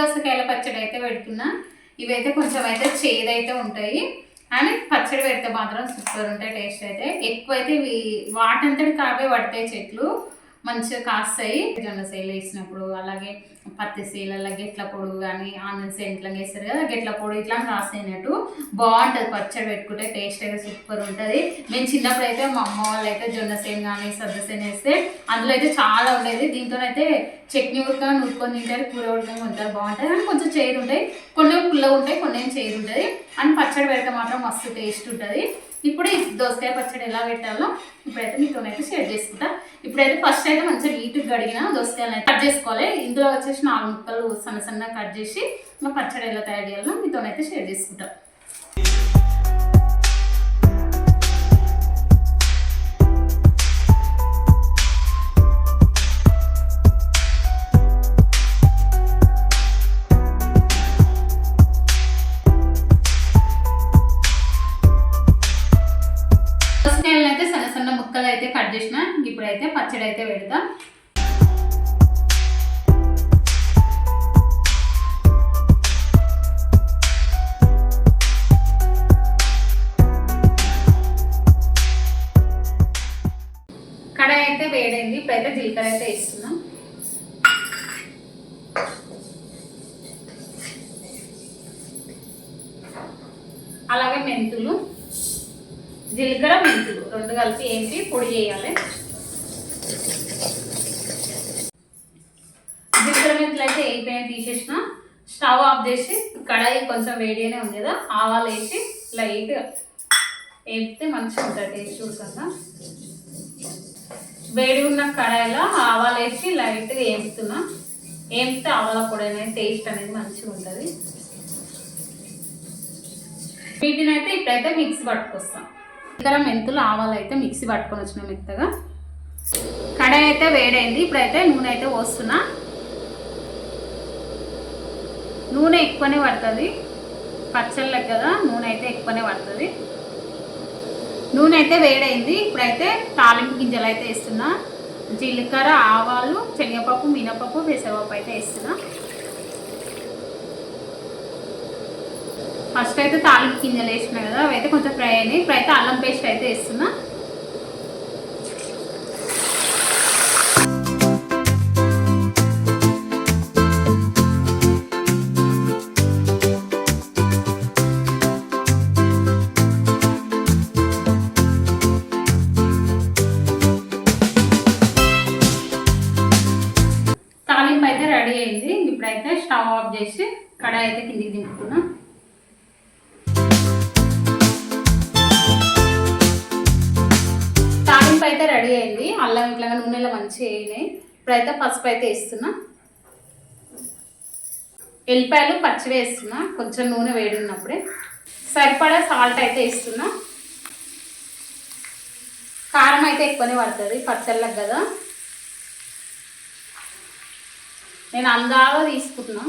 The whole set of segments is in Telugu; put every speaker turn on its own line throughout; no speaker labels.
దోసకాయల పచ్చడి అయితే పెడుతున్నా. ఇవైతే కొంచెం అయితే చేదైతే ఉంటాయి. అండ్ పచ్చడి పెడితే మాత్రం సూపర్ ఉంటాయి టేస్ట్ అయితే. ఎక్కువ అయితే ఇవి వాటంతటి కావే పడతాయి చెట్లు. మంచిగా కాస్తాయి. జొన్న సేలు వేసినప్పుడు అలాగే పత్తి సేలలో గెట్ల పొడుగు కానీ ఆనంద సేలు ఇట్లా వేస్తారు కదా గెట్ల పొడి ఇట్లా కాస్తాయినట్టు బాగుంటుంది. పచ్చడి పెట్టుకుంటే టేస్ట్ అయితే సూపర్ ఉంటుంది. మేము చిన్నప్పుడు అయితే మా అమ్మ వాళ్ళు అయితే జొన్న సేను కానీ సద్ద సేను వేస్తే అందులో అయితే చాలా ఉండేది. దీంతో అయితే చట్నీ ఉడకగా నూరుకొని తింటారు కూర ఉడకని ఉంటారు బాగుంటుంది. కానీ కొంచెం చేరు ఉంటాయి. కొన్ని పుల్ల ఉంటాయి కొన్ని చేరు ఉంటుంది అండ్ పచ్చడి పెడితే మాత్రం మస్తు టేస్ట్ ఉంటుంది. ఇప్పుడు ఈ దోసకాయ పచ్చడి ఎలా పెట్టాలో ఇప్పుడైతే మీతోనైతే షేర్ చేసుకుంటా. ఇప్పుడైతే ఫస్ట్ అయితే మంచిగా నీట్గా కడిగిన దోసకాయలు అయితే కట్ చేసుకోవాలి. ఇందులో వచ్చేసి నాలుగు ముక్కలు సన్న సన్నగా కట్ చేసి ఇంకా పచ్చడి ఎలా తయారు చేయాలో మీతోనైతే షేర్ చేసుకుంటా. అలాగే మెంతులు జీలకర్ర మెంతులు. రెండు కలిపి ఏంటి? పొడి చేయాలి. జీలకర్ర మెంతులు అయితే వేయిపోయిన తీసేసిన స్టవ్ ఆఫ్ చేసి కడాయి కొంచెం వేడిగానే ఉంది కదా ఆవాలు వేసి లైట్ వేపితే మంచిగా ఉంటుంది టేస్ట్ చూడకుండా. వేడి ఉన్న కడాయిలో ఆవాలు వేసి లైట్గా వేపుతున్నా. వేపితే ఆవాల పొడి అనేది టేస్ట్ అనేది మంచిగా ఉంటుంది. వీటిని అయితే ఇప్పుడైతే మిక్సీ పట్టుకొస్తాం. ఇక్కడ మెంతులు ఆవాలు అయితే మిక్సీ పట్టుకొని వచ్చిన మెత్తగా. కడాయి అయితే వేడైంది. ఇప్పుడైతే నూనె అయితే పోస్తున్నా. నూనె ఎక్కువనే పడుతుంది. పచ్చళ్ళకి కదా నూనె అయితే ఎక్కువనే పడుతుంది. నూనె అయితే వేడైంది. ఇప్పుడైతే తాలింపు గింజలు అయితే వేస్తున్నా. జీలకర్ర ఆవాలు శనగపప్పు మినపప్పు పెసరపప్పు అయితే వేస్తున్నా. ఫస్ట్ అయితే తాలింపు గింజలు వేసిన కదా అవి అయితే కొంచెం ఫ్రై అయినాయి. ఇప్పుడైతే అల్లం పేస్ట్ అయితే వేస్తున్నా. తాలింపు అయితే రెడీ అయింది. ఇప్పుడైతే స్టవ్ ఆఫ్ చేసి కడాయి అయితే కిందికి దింపుతున్నా. మంచిగా వేయినాయి ఇప్పుడైతే పసుపు అయితే వేస్తున్నా. ఎల్లిపాయలు పచ్చి వేస్తున్నా కొంచెం నూనె వేడినప్పుడే సరిపడా సాల్ట్ అయితే వేస్తున్నా. కారం అయితే ఎక్కువనే పడుతుంది పచ్చళ్ళకి కదా. నేను అందాగా తీసుకుంటున్నా.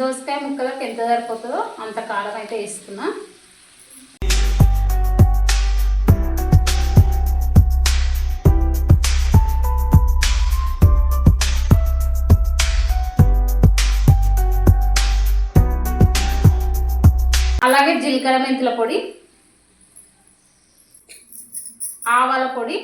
దోసకాయ ముక్కలకు ఎంత సరిపోతుందో అంత కారం అయితే వేసుకున్నా అలాగే జీలకర్ర మెంతుల పొడి ఆవాల పొడి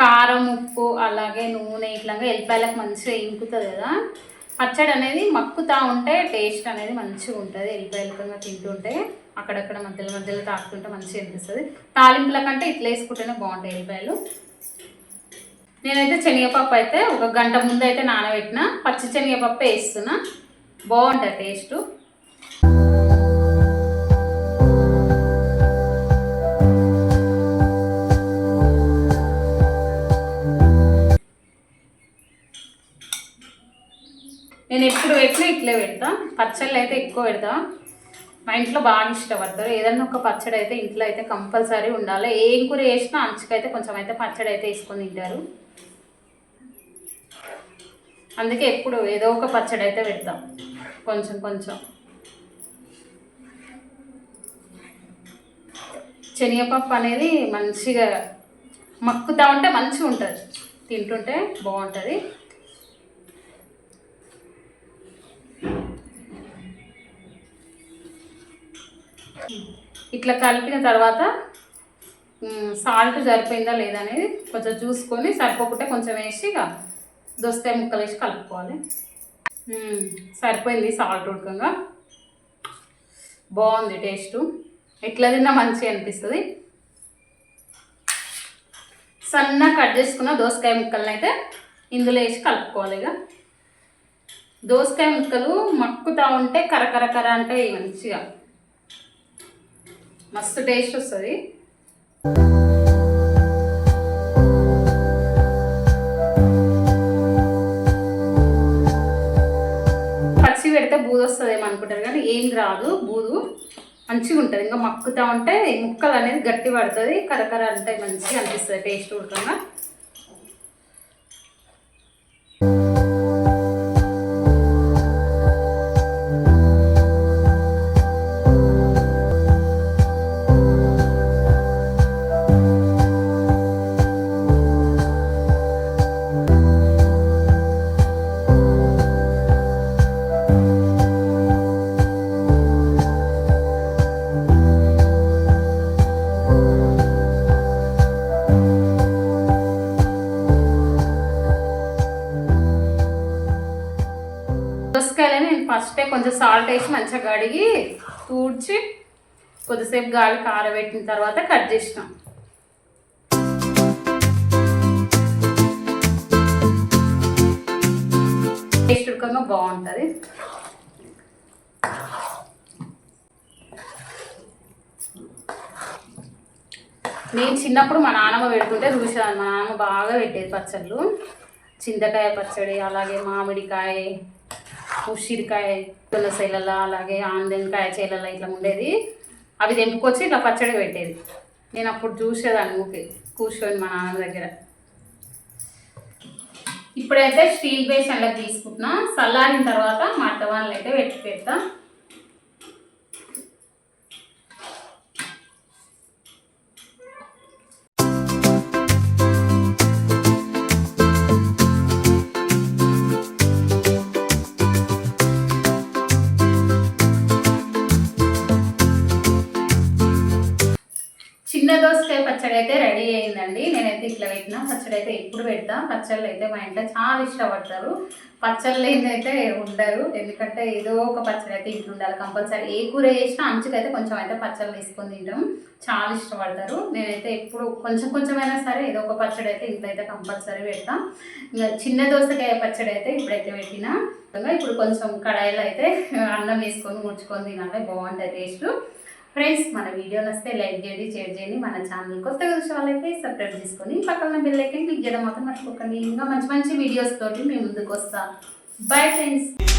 కారం ఉప్పు అలాగే నూనె ఇట్లాగా ఎల్లిపాయలకు మంచిగా ఇంకుతుంది కదా. పచ్చడి అనేది మక్కుతా ఉంటే టేస్ట్ అనేది మంచిగా ఉంటుంది. ఎల్లిపాయలకంగా తింటుంటే అక్కడక్కడ మధ్యలో మధ్యలో తాకుతుంటే మంచిగా అనిపిస్తుంది. తాలింపుల కంటే ఇట్లా వేసుకుంటేనే బాగుంటాయి ఎల్లిపాయలు. నేనైతే శనగపప్పు అయితే ఒక గంట ముందు అయితే నానబెట్టిన పచ్చి శనగపప్పు వేస్తున్నా. బాగుంటుంది టేస్ట్ నేను ఎప్పుడు పెట్టినా ఇట్లే పెడతా. పచ్చళ్ళు అయితే ఎక్కువ పెడతా. మా ఇంట్లో బాగా ఇష్టపడతారు. ఏదైనా ఒక పచ్చడి అయితే ఇంట్లో అయితే కంపల్సరీ ఉండాలి. ఏం కూర వేసినా అంచుకైతే కొంచెం అయితే పచ్చడి అయితే వేసుకొని తింటారు. అందుకే ఎప్పుడు ఏదో ఒక పచ్చడి అయితే పెడతాం. కొంచెం కొంచెం. శనగపప్పు అనేది మంచిగా మక్కుతా ఉంటే మంచిగా ఉంటుంది. తింటుంటే బాగుంటుంది. ఇట్లా కలిపిన తర్వాత సాల్ట్ సరిపోయిందా లేదా అనేది కొంచెం చూసుకొని సరిపోకుంటే కొంచెం వేసి ఇక దోసకాయ ముక్కలు వేసి కలుపుకోవాలి. సరిపోయింది సాల్ట్ ఉడకంగా. బాగుంది టేస్ట్. ఎట్లా తిన్నా మంచిగా అనిపిస్తుంది. సన్నగా కట్ చేసుకున్న దోసకాయ ముక్కలను అయితే ఇందులో వేసి కలుపుకోవాలి ఇక. దోసకాయ ముక్కలు మక్కుతూ ఉంటే కరకరకర అంటే మంచిగా మస్తు టేస్ట్ వస్తుంది. పచ్చి పెడితే బూదు వస్తుందేమో అనుకుంటారు కానీ ఏం రాదు బూదు. మంచిగా ఉంటుంది. ఇంకా మక్కుతా ఉంటే ముక్కలు అనేది గట్టి పడుతుంది కరకర అంటే మంచిగా అనిపిస్తుంది టేస్ట్ కూడా కొంచెం సాల్ట్ వేసి మంచిగా కడిగి తూడ్చి కొద్దిసేపు గాలి కారబెట్టిన తర్వాత కట్ చేసినాం. టేస్ట్ ఉడకంగా బాగుంటుంది. నేను చిన్నప్పుడు మా నాన్నమ్మ పెడుతుంటే చూసేదాన్ని. మా నాన్నమ్మ బాగా పెట్టేది పచ్చళ్ళు. చింతకాయ పచ్చడి అలాగే మామిడికాయ ఉసిరికాయ తులసీలలో అలాగే ఆందనకాయ చేలలో ఇట్లా ఉండేది. అవి తెంపుకొచ్చి ఇట్లా పచ్చడి పెట్టేది. నేను అప్పుడు చూసేదాన్ని ఊకే కూర్చొని మా నాన్న దగ్గర. ఇప్పుడైతే స్టీల్ బేసన్లో తీసుకుంటున్నా. చల్లారిన తర్వాత మా అత్తవాళ్ళు అయితే పెట్టి పెడతా. పచ్చడి అయితే రెడీ అయిందండి. నేనైతే ఇట్లా పెట్టిన. పచ్చడి అయితే ఎప్పుడు పెడతా. పచ్చళ్ళు అయితే మా ఇంట్లో చాలా ఇష్టపడతారు. పచ్చళ్ళు అయితే ఉండరు. ఎందుకంటే ఏదో ఒక పచ్చడి అయితే ఇంట్లో ఉండాలి కంపల్సరీ. ఏ కూర చేసినా అంచుకైతే కొంచెం అయితే పచ్చళ్ళు వేసుకొని తింటాం. చాలా ఇష్టపడతారు. నేనైతే ఎప్పుడు కొంచెం కొంచెమైనా సరే ఏదో ఒక పచ్చడి అయితే ఇంట్లో అయితే కంపల్సరీ పెడతాం. ఇంకా చిన్న దోసకాయ పచ్చడి అయితే ఇప్పుడైతే పెట్టిన. ఇప్పుడు కొంచెం కడాయిలో అయితే అన్నం వేసుకొని ముడుచుకొని తినాలి. బాగుంటుంది టేస్ట్. ఫ్రెండ్స్ మన వీడియోలు వస్తే లైక్ చేయండి షేర్ చేయండి. మన ఛానల్ కొత్తగా చూసే వాళ్ళైతే సబ్స్క్రైబ్ చేసుకొని పక్కన బెల్ ఐకన్ క్లిక్ చేయడం మాత్రం మర్చిపోకండి. ఇంకా మంచి మంచి వీడియోస్ తోటి మేము ముందుకు వస్తాం. Bye friends